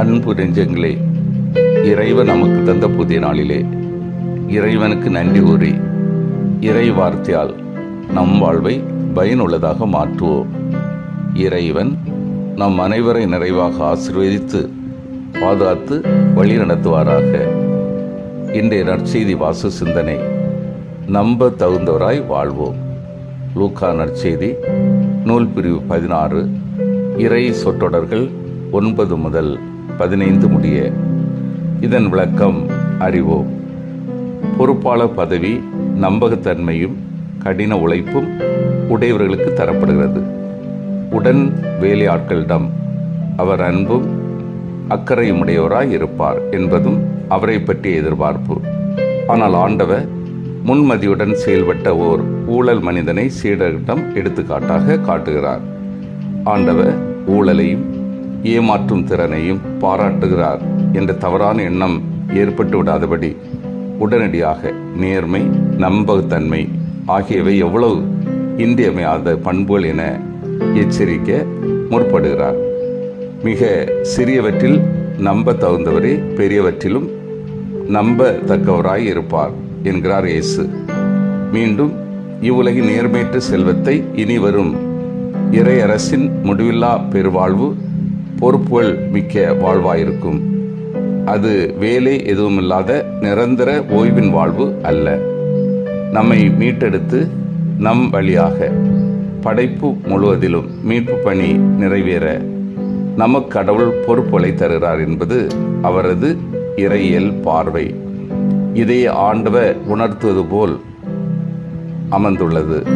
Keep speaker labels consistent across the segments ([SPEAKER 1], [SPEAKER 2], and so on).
[SPEAKER 1] அன்பு நெஞ்சங்களே இறைவன் நமக்கு தந்த புதிய நாளிலே இறைவனுக்கு நன்றி கூறி இறை வார்த்தையால் நம் வாழ்வை பயனுள்ளதாக மாற்றுவோம். இறைவன் நம் அனைவரை நிறைவாக ஆசிர்வதித்து பாதுகாத்து வழி நடத்துவாராக இன்றைய நற்செய்தி வாசு சிந்தனை நம்ப தகுந்தவராய் வாழ்வோம். லூக்கா நற்செய்தி நூல் பிரிவு பதினாறு இறை சொற்றொடர்கள் ஒன்பது முதல் பதினைந்து முடிய. இதன் விளக்கம் அறிவோம். பொறுப்பாளர் பதவி நம்பகத்தன்மையும் கடின உழைப்பும் உடையவர்களுக்கு தரப்படுகிறது. உடன் வேலையாட்களிடம் அவர் அன்பும் அக்கறையும் உடையவராய் இருப்பார் என்பதும் அவரை பற்றிய எதிர்பார்ப்பு. ஆனால் ஆண்டவர் முன்மதியுடன் செயல்பட்ட ஓர் ஊழல் மனிதனை சீடரிடம் எடுத்துக்காட்டாக காட்டுகிறார். ஆண்டவர் ஊழலையும் ஏமாற்றும் திறனையும் பாராட்டுகிறார் என்ற தவறான எண்ணம் ஏற்பட்டு விடாதபடி உடனடியாக நேர்மை நம்பகத்தன்மை ஆகியவை எவ்வளவு இன்றியமையாத பண்புகள் என எச்சரிக்க முற்படுகிறார். மிக சிறியவற்றில் நம்ப தகுந்தவரே பெரியவற்றிலும் நம்பத்தக்கவராய் இருப்பார் என்கிறார் இயேசு. மீண்டும் இவ்வுலகின் நேர்மையற்ற செல்வத்தை இனி வரும் இறையரசின் முடிவில்லா பெருவாழ்வு பொறுப்புகள் மிக்க வாழ்வாயிருக்கும். அது வேலை எதுவுமில்லாத நிரந்தர ஓய்வின் வாழ்வு அல்ல. நம்மை மீட்டெடுத்து நம் வழியாக படைப்பு முழுவதிலும் மீட்பு பணி நிறைவேற நமக்கு கடவுள் பொறுப்புகளை தருகிறார் என்பது அவரது இறையியல் பார்வை. இதை ஆண்டவர் உணர்த்துவது போல் அமர்ந்துள்ளது.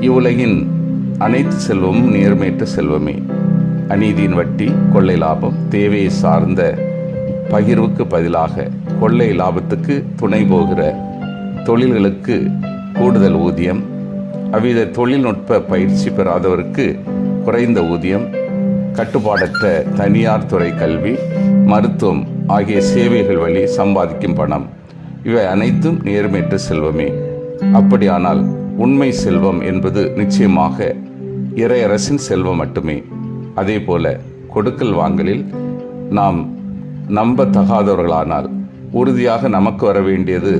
[SPEAKER 1] இவ்வுலகின் அனைத்து செல்வமும் நேர்மையற்ற செல்வமே. அநீதியின் வட்டி கொள்ளை லாபம் தேவையை சார்ந்த பகிர்வுக்கு பதிலாக கொள்ளை லாபத்துக்கு துணை போகிற தொழில்களுக்கு கூடுதல் ஊதியம் அவ்வித தொழில்நுட்ப பயிற்சி பெறாதவருக்கு குறைந்த ஊதியம் கட்டுப்பாடற்ற தனியார் துறை கல்வி மருத்துவம் ஆகிய சேவைகள் வழி சம்பாதிக்கும் பணம். இவை அனைத்தும் நேர்மையற்ற செல்வமே. அப்படியானால் உண்மை செல்வம் என்பது நிச்சயமாக இறையரசின் செல்வம் மட்டுமே. அதே போல கொடுக்கல் வாங்கலில் நாம் நம்பத்தகாதவர்களானால் உறுதியாக நமக்கு வர வேண்டியது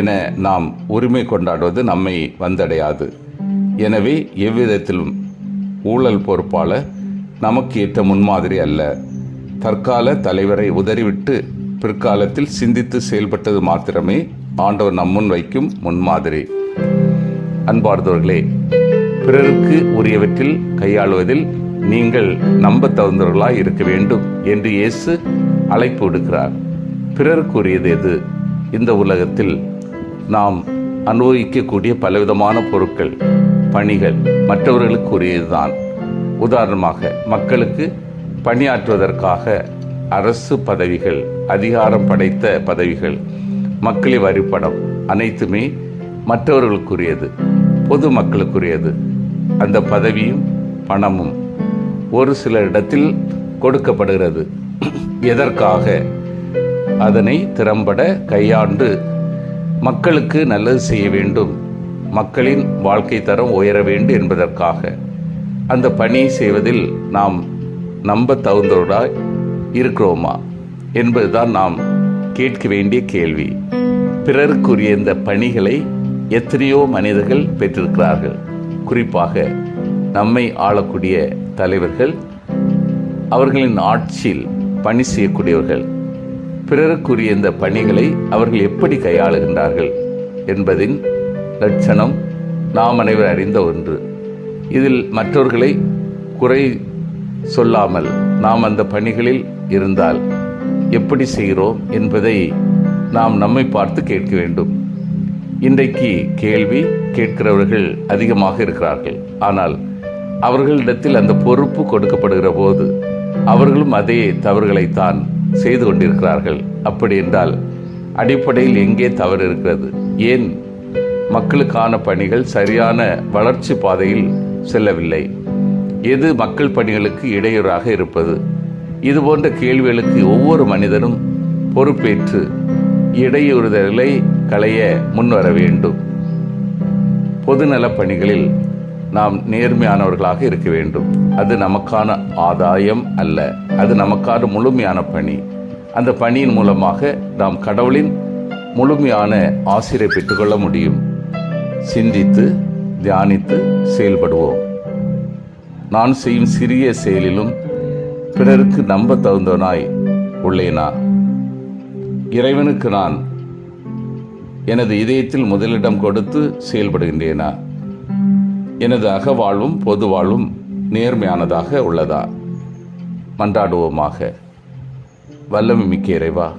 [SPEAKER 1] என நாம் உரிமை கொண்டாடுவது நம்மை வந்தடையாது. எனவே எவ்விதத்திலும் ஊழல் பொறுப்பாளர் நமக்கு ஏற்ற முன்மாதிரி அல்ல. தற்கால தலைவரை உதறிவிட்டு பிற்காலத்தில் சிந்தித்து செயல்பட்டது மாத்திரமே ஆண்டவர் நம்முன் வைக்கும் முன்மாதிரி. அன்பார்ந்தவர்களே பிறருக்கு உரியவற்றில் கையாளுவதில் நீங்கள் நம்ப தகுந்தவர்களாய் இருக்க வேண்டும் என்று இயேசு அழைப்பு விடுக்கிறார். பிறருக்குரியது எது? இந்த உலகத்தில் நாம் அனுபவிக்கக்கூடிய பலவிதமான பொருட்கள் பணிகள் மற்றவர்களுக்கு உரியதுதான் உதாரணமாக மக்களுக்கு பணியாற்றுவதற்காக அரசு பதவிகள் அதிகாரம் படைத்த பதவிகள் மக்களின் வரிப்படம் அனைத்துமே மற்றவர்களுக்குரியது பொது மக்களுக்குரியது அந்த பதவியும் பணமும் ஒரு சில இடத்தில் கொடுக்கப்படுகிறது. எதற்காக? அதனை திறம்பட கையாண்டு மக்களுக்கு நல்லது செய்ய வேண்டும். மக்களின் வாழ்க்கை தரம் உயர வேண்டும் என்பதற்காக. அந்த பணி செய்வதில் நாம் நம்ப தகுந்தவராய் இருக்கிறோமா? என்பதுதான் நாம் கேட்க வேண்டிய கேள்வி. பிறருக்குரிய இந்த பணிகளை எத்தனையோ மனிதர்கள் பெற்றிருக்கிறார்கள். குறிப்பாக நம்மை ஆளக்கூடிய தலைவர்கள் அவர்களின் ஆட்சியில் பணி செய்யக்கூடியவர்கள் பிறருக்குரிய இந்த பணிகளை அவர்கள் எப்படி கையாளுகின்றார்கள் என்பதின் லட்சணம் நாம் அனைவர் அறிந்த ஒன்று. இதில் மற்றவர்களை குறை சொல்லாமல் நாம் அந்த பணிகளில் இருந்தால் எப்படி செய்கிறோம் என்பதை நாம் நம்மை பார்த்து கேட்க வேண்டும். இன்றைக்கு கேள்வி கேட்கிறவர்கள் அதிகமாக இருக்கிறார்கள். ஆனால் அவர்களிடத்தில் அந்த பொறுப்பு கொடுக்கப்படுகிற போது அவர்களும் அதே தவறுகளைத்தான் செய்து கொண்டிருக்கிறார்கள். அப்படி என்றால் அடிப்படையில் எங்கே தவறு இருக்கிறது? ஏன் மக்களுக்கான பணிகள் சரியான வளர்ச்சி பாதையில் செல்லவில்லை? எது மக்கள் பணிகளுக்கு இடையூறாக இருப்பது? இது போன்ற கேள்விகளுக்கு ஒவ்வொரு மனிதனும் பொறுப்பேற்று இடையூறுதலை களைய முன்வர வேண்டும். பொதுநலப் பணிகளில் நாம் நேர்மையானவர்களாக இருக்க வேண்டும். அது நமக்கான ஆதாயம் அல்ல. அது நமக்கான முழுமையான பணி. அந்த பணியின் மூலமாக நாம் கடவுளின் முழுமையான ஆசிரியை பெற்றுக்கொள்ள முடியும். சிந்தித்து தியானித்து செயல்படுவோம். நான் செய்யும் சிறிய செயலிலும் பிறருக்கு நம்ப தகுந்தவனாய் உள்ளேனா? இறைவனுக்கு நான் எனது இதயத்தில் முதலிடம் கொடுத்து செயல்படுகின்றேனா? எனது அகவாழ்வும் பொது வாழ்வும் நேர்மையானதாக உள்ளதா? மன்றாடுவோமாக. வல்லமை மிக்க இறைவா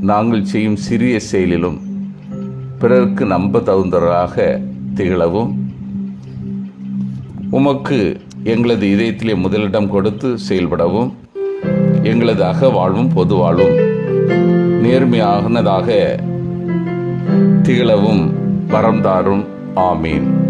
[SPEAKER 1] நாங்கள் செய்யும் சிறிய செயலிலும் பிறருக்கு நம்ப தகுந்தவராக திகழவும். உமக்கு எங்களது இதயத்திலே முதலிடம் கொடுத்து செயல்படவும். எங்களது அக வாழ்வும் பொது வாழ்வும் நேர்மையானதாக திகழவும் வரம் தாரும். ஆமீன்.